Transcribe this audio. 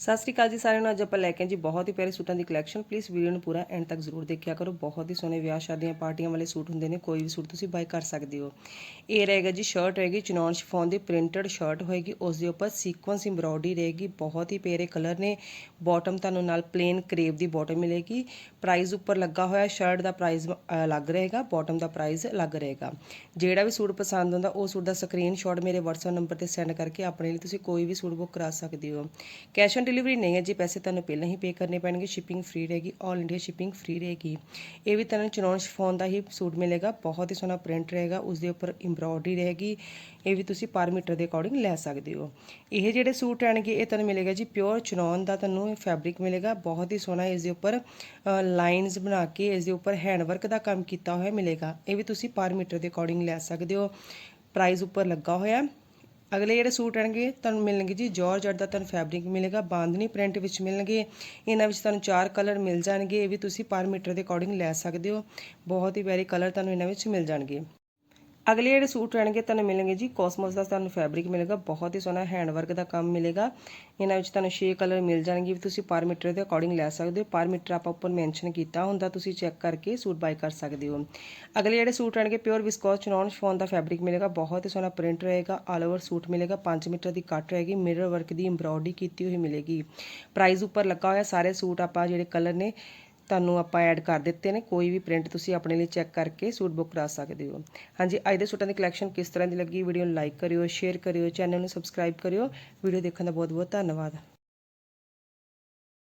ਸਤਿ ਸ਼੍ਰੀ ਅਕਾਲ ਜੀ ਸਾਰਿਆਂ ਨੂੰ। ਅੱਜ ਆਪਾਂ ਲੈ ਕੇ ਆਏ ਜੀ ਬਹੁਤ ਹੀ ਪਿਆਰੇ ਸੂਟਾਂ ਦੀ ਕਲੈਕਸ਼ਨ ਪਲੀਜ਼ ਵੀਡੀਓ ਨੂੰ ਪੂਰਾ ਐਂਡ ਤੱਕ ਜ਼ਰੂਰ ਦੇਖਿਆ ਕਰੋ। ਬਹੁਤ ਹੀ ਸੋਹਣੇ ਵਿਆਹ ਸ਼ਾਦੀਆਂ, ਪਾਰਟੀਆਂ ਵਾਲੇ ਸੂਟ ਹੁੰਦੇ ਨੇ। ਕੋਈ ਵੀ ਸੂਟ ਤੁਸੀਂ ਬਾਈ ਕਰ ਸਕਦੇ ਹੋ। ਇਹ ਰਹੇਗਾ ਜੀ ਸ਼ਰਟ ਰਹੇਗੀ ਚਨੌਨ ਸ਼ਿਫੋਨ ਦੀ ਪ੍ਰਿੰਟਡ ਸ਼ਰਟ ਹੋਏਗੀ। ਉਸ ਦੇ ਉੱਪਰ ਸੀਕੁਐਂਸ ਐਮਬ੍ਰੋਇਡਰੀ ਰਹੇਗੀ। ਬਹੁਤ ਹੀ ਪਿਆਰੇ ਕਲਰ ਨੇ। ਬਾਟਮ ਤੁਹਾਨੂੰ ਨਾਲ ਪਲੇਨ ਕਰੇਵ ਦੀ ਬਾਟਮ ਮਿਲੇਗੀ। ਪ੍ਰਾਈਸ ਉੱਪਰ ਲੱਗਾ ਹੋਇਆ ਸ਼ਰਟ ਦਾ ਪ੍ਰਾਈਸ ਅਲੱਗ ਰਹੇਗਾ। ਬਾਟਮ ਦਾ ਪ੍ਰਾਈਸ ਅਲੱਗ ਰਹੇਗਾ। ਜਿਹੜਾ ਵੀ ਸੂਟ ਪਸੰਦ ਆਉਂਦਾ ਉਹ ਸੂਟ ਦਾ ਸਕਰੀਨਸ਼ਾਟ ਮੇਰੇ WhatsApp ਨੰਬਰ ਤੇ ਸੈਂਡ ਕਰਕੇ ਆਪਣੇ ਲਈ ਤੁਸੀਂ ਕੋਈ ਵੀ ਸੂਟ ਬੁੱਕ ਕਰਾ ਸਕਦੇ ਹੋ। ਕੈਸ਼ ਔਨ ਡਿਲੀਵਰੀ ਨਹੀਂ ਹੈ ਜੀ, ਪੈਸੇ ਤੁਹਾਨੂੰ ਪਹਿਲਾਂ ਹੀ ਪੇ ਕਰਨੇ ਪੈਣਗੇ ਸ਼ਿਪਿੰਗ ਫ੍ਰੀ ਰਹੇਗੀ 올 ਇੰਡੀਆ ਸ਼ਿਪਿੰਗ ਫ੍ਰੀ ਰਹੇਗੀ। ਇਹ ਵੀ ਤੁਹਾਨੂੰ ਚਨੌਨ ਸ਼ਿਫੋਨ ਦਾ ਹੀ ਸੂਟ ਮਿਲੇਗਾ, ਬਹੁਤ ਹੀ ਸੋਹਣਾ ਪ੍ਰਿੰਟ ਰਹੇਗਾ ਉਸ ਦੇ ਉੱਪਰ ਐਮਬ੍ਰੋਇਡਰੀ ਰਹੇਗੀ, ਇਹ ਵੀ ਤੁਸੀਂ ਪਰ ਮੀਟਰ ਦੇ ਅਕੋਰਡਿੰਗ ਲੈ ਸਕਦੇ ਹੋ। ਇਹ ਜਿਹੜੇ ਸੂਟ ਆਣਗੇ, ਇਹ ਤੁਹਾਨੂੰ ਮਿਲੇਗਾ ਜੀ ਪਿਓਰ ਚਨੌਨ ਦਾ ਤੁਹਾਨੂੰ ਫੈਬਰਿਕ ਮਿਲੇਗਾ, ਬਹੁਤ ਹੀ ਸੋਹਣਾ ਇਸ ਦੇ ਉੱਪਰ ਲਾਈਨਸ ਬਣਾ ਕੇ ਇਸ ਦੇ ਉੱਪਰ ਹੈਂਡ ਵਰਕ ਦਾ ਕੰਮ ਕੀਤਾ ਹੋਇਆ ਮਿਲੇਗਾ। ਇਹ ਵੀ ਤੁਸੀਂ ਪਰ ਮੀਟਰ ਦੇ ਅਕੋਰਡਿੰਗ ਲੈ ਸਕਦੇ ਹੋ। ਪ੍ਰਾਈਸ ਉੱਪਰ ਲੱਗਾ ਹੋਇਆ। ਅਗਲੇ ਜਿਹੜੇ ਸੂਟ ਆਣਗੇ, ਤੁਹਾਨੂੰ ਮਿਲਣਗੇ ਜੀ ਜਾਰਜਟ ਦਾ ਤੁਹਾਨੂੰ ਫੈਬਰਿਕ ਮਿਲੇਗਾ, ਬਾਂਦਨੀ ਪ੍ਰਿੰਟ ਵਿੱਚ ਮਿਲਣਗੇ। ਇਹਨਾਂ ਵਿੱਚ ਤੁਹਾਨੂੰ ਚਾਰ ਕਲਰ ਮਿਲ ਜਾਣਗੇ, ਇਹ ਵੀ ਤੁਸੀਂ ਪਰ ਮੀਟਰ ਦੇ ਅਕੋਰਡਿੰਗ ਲੈ ਸਕਦੇ ਹੋ। ਬਹੁਤ ਹੀ ਵੈਰੀ ਕਲਰ ਤੁਹਾਨੂੰ ਇਹਨਾਂ ਵਿੱਚ ਮਿਲ ਜਾਣਗੇ। ਅਗਲੇ ਜਿਹੜੇ ਸੂਟ ਰਹਿਣਗੇ ਤੁਹਾਨੂੰ ਮਿਲਣਗੇ ਜੀ ਕੋਸਮੋਸ ਦਾ ਤੁਹਾਨੂੰ ਫੈਬਰਿਕ ਮਿਲੇਗਾ, ਬਹੁਤ ਹੀ ਸੋਹਣਾ ਹੈਂਡ ਵਰਕ ਦਾ ਕੰਮ ਮਿਲੇਗਾ। ਇਹਨਾਂ ਵਿੱਚ ਤੁਹਾਨੂੰ 6 ਕਲਰ ਮਿਲ ਜਾਣਗੇ, ਵੀ ਤੁਸੀਂ ਪਰ ਮੀਟਰ ਦੇ ਅਕੋਰਡਿੰਗ ਲੈ ਸਕਦੇ ਹੋ। ਪਰ ਮੀਟਰ ਆਪਾਂ ਉੱਪਰ ਮੈਂਸ਼ਨ ਕੀਤਾ ਹੁੰਦਾ, ਤੁਸੀਂ ਚੈੱਕ ਕਰਕੇ ਸੂਟ ਬਾਈ ਕਰ ਸਕਦੇ ਹੋ। ਅਗਲੇ ਜਿਹੜੇ ਸੂਟ ਰਹਿਣਗੇ ਪਿਓਰ ਵਿਸਕੋਸ ਚਨੌਨ ਸ਼ਫੋਨ ਦਾ ਫੈਬਰਿਕ ਮਿਲੇਗਾ, ਬਹੁਤ ਹੀ ਸੋਹਣਾ ਪ੍ਰਿੰਟ ਰਹੇਗਾ ਆਲ ਓਵਰ ਸੂਟ ਮਿਲੇਗਾ 5 ਮੀਟਰ ਦੀ ਕੱਟ ਰਹੇਗੀ ਮਿਰਰ ਵਰਕ ਦੀ ਐਮਬ੍ਰੋਇਡਰੀ ਕੀਤੀ ਹੋਈ ਮਿਲੇਗੀ। ਪ੍ਰਾਈਸ ਉੱਪਰ ਲੱਗਾ ਹੋਇਆ, ਸਾਰੇ ਸੂਟ ਆਪਾਂ ਜਿਹੜੇ ਕਲਰ ਨੇ ਤੁਹਾਨੂੰ ਆਪਾਂ ਐਡ ਕਰ ਦਿੱਤੇ ਨੇ, ਕੋਈ ਵੀ ਪ੍ਰਿੰਟ ਤੁਸੀਂ ਆਪਣੇ ਲਈ ਚੈੱਕ ਕਰਕੇ ਸੂਟ ਬੁੱਕ ਕਰਾ ਸਕਦੇ ਹੋ। ਹਾਂਜੀ, ਅੱਜ ਦੇ ਸੂਟਾਂ ਦੀ ਕਲੈਕਸ਼ਨ ਕਿਸ ਤਰ੍ਹਾਂ ਦੀ ਲੱਗੀ? ਵੀਡੀਓ ਨੂੰ ਲਾਈਕ ਕਰਿਓ ਸ਼ੇਅਰ ਕਰਿਓ ਚੈਨਲ ਨੂੰ ਸਬਸਕ੍ਰਾਈਬ ਕਰਿਓ। ਵੀਡੀਓ ਦੇਖਣ ਦਾ ਬਹੁਤ ਬਹੁਤ ਧੰਨਵਾਦ।